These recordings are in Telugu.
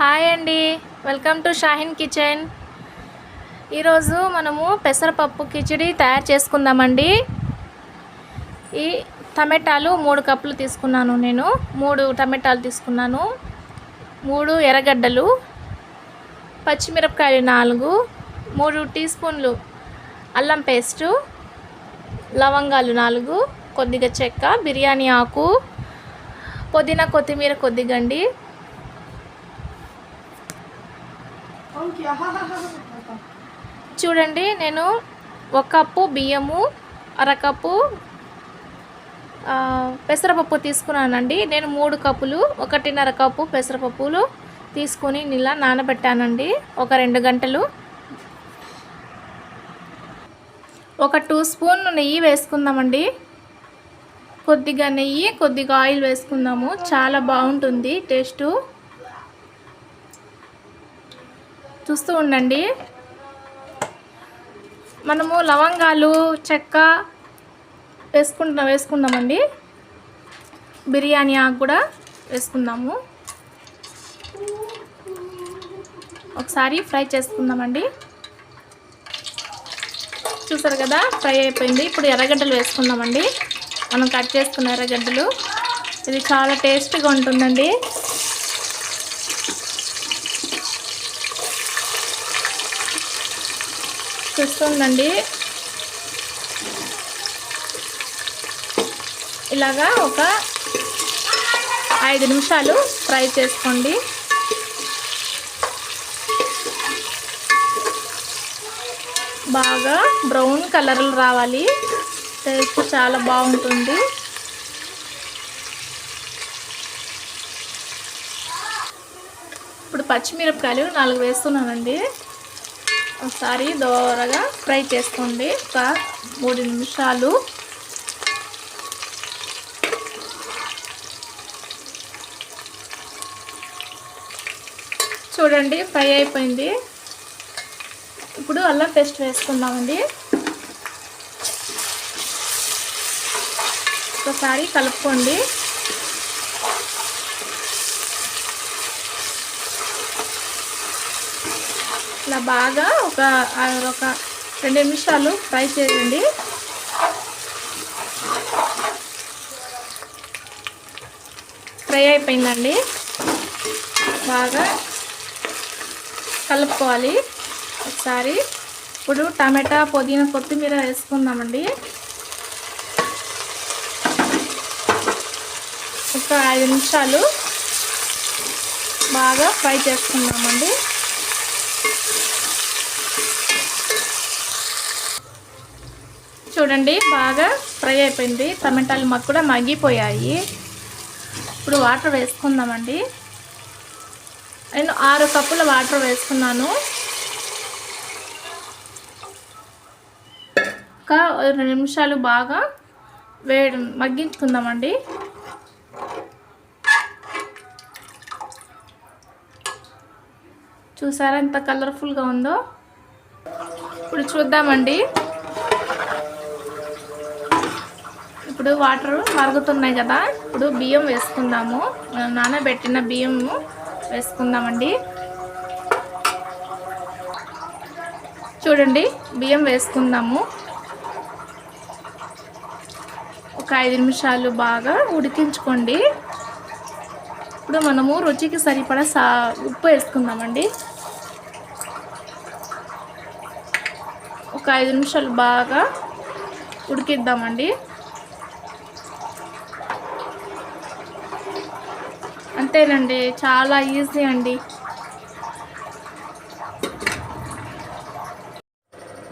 హాయ్ అండి. Welcome to Shahin kitchen. ఈరోజు మనము పెసరపప్పు కిచిడి తయారు చేసుకుందామండి. ఈ టమాటాలు మూడు కప్పులు తీసుకున్నాను నేను. మూడు టమాటాలు తీసుకున్నాను. మూడు ఎర్రగడ్డలు పచ్చిమిరపకాయలు నాలుగు మూడు టీ స్పూన్లు అల్లం పేస్టు లవంగాలు నాలుగు కొద్దిగా చెక్క బిర్యానీ ఆకు పుదీనా కొత్తిమీర కొద్దిగా అండి చూడండి నేను ఒక కప్పు బియ్యము అరకప్పు పెసరపప్పు తీసుకున్నానండి. నేను మూడు కప్పులు ఒకటిన్నర కప్పు పెసరపప్పులు తీసుకొని ఇలా నానబెట్టానండి. ఒక రెండు గంటలు. ఒక టూ స్పూన్ నెయ్యి వేసుకుందామండి. కొద్దిగా నెయ్యి కొద్దిగా ఆయిల్ వేసుకుందాము. చాలా బాగుంటుంది టేస్టు. చూస్తూ ఉండండి. మనము లవంగాలు చెక్క వేసుకుంటున్నా వేసుకుందామండి. బిర్యానీ ఆకు కూడా వేసుకుందాము. ఒకసారి ఫ్రై చేసుకుందామండి. చూసారు కదా ఫ్రై అయిపోయింది. ఇప్పుడు ఎర్రగడ్డలు వేసుకుందామండి. మనం కట్ చేసుకున్న ఎర్రగడ్డలు. ఇది చాలా టేస్ట్గా ఉంటుందండి. చూస్తుందండి. ఇలాగా ఒక ఐదు నిమిషాలు ఫ్రై చేసుకోండి. బాగా బ్రౌన్ కలర్లు రావాలి. టేస్ట్ చాలా బాగుంటుంది. ఇప్పుడు పచ్చిమిరపకాయలు నాలుగు వేస్తున్నానండి. ఒకసారి దోరగా ఫ్రై చేసుకోండి. ఒక మూడు నిమిషాలు. చూడండి ఫ్రై అయిపోయింది. ఇప్పుడు అల్లం పేస్ట్ వేసుకుందామండి. ఒకసారి కలుపుకోండి. ఇట్లా బాగా ఒక ఒక రెండు నిమిషాలు ఫ్రై చేయండి. ఫ్రై అయిపోయిందండి. బాగా కలుపుకోవాలి. ఒకసారి ఇప్పుడు టమాటా పుదీనా కొత్తిమీర వేసుకుందామండి. ఒక ఐదు నిమిషాలు బాగా ఫ్రై చేసుకుందామండి. చూడండి బాగా ఫ్రై అయిపోయింది. టమాటాలు మాకు కూడా మగ్గిపోయాయి. ఇప్పుడు వాటర్ వేసుకుందామండి. నేను ఆరు కప్పుల వాటర్ వేసుకున్నాను. ఒక రెండు నిమిషాలు బాగా వేడి మగ్గించుకుందామండి. చూసారా ఎంత కలర్ఫుల్గా ఉందో? ఇప్పుడు చూద్దామండి. ఇప్పుడు వాటర్ మరుగుతున్నాయి కదా ఇప్పుడు బియ్యం వేసుకుందాము. నానబెట్టిన బియ్యము వేసుకుందామండి. చూడండి బియ్యం వేసుకుందాము. ఒక ఐదు నిమిషాలు బాగా ఉడికించుకోండి. ఇప్పుడు మనము రుచికి సరిపడా సా ఉప్పు వేసుకుందామండి. ఒక ఐదు నిమిషాలు బాగా ఉడికిద్దామండి. అంతేనండి చాలా ఈజీ అండి.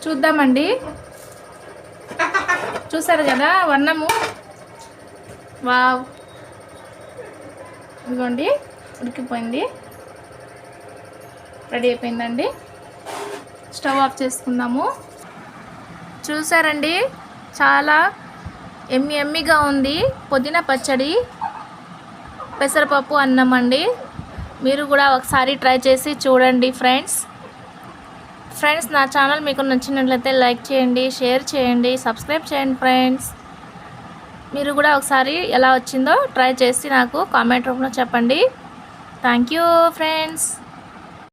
చూద్దామండి. చూసారు కదా వన్నము. వావ్. ఇదిగోండి ఉడికిపోయింది. రెడీ అయిపోయిందండి. స్టవ్ ఆఫ్ చేసుకుందాము. చూసారండి చాలా ఎమ్మి ఎమ్మిగా ఉంది. పుదీనా పచ్చడి. పెసరపప్పు అన్నం అండి. మీరు కూడా ఒకసారి ట్రై చేసి చూడండి ఫ్రెండ్స్. ఫ్రెండ్స్ నా ఛానల్ మీకు నచ్చినట్లయితే లైక్ చేయండి షేర్ చేయండి సబ్స్క్రైబ్ చేయండి ఫ్రెండ్స్. మీరు కూడా ఒకసారి ఎలా వచ్చిందో ట్రై చేసి నాకు కామెంట్ రూపంలో చెప్పండి. Thank you friends.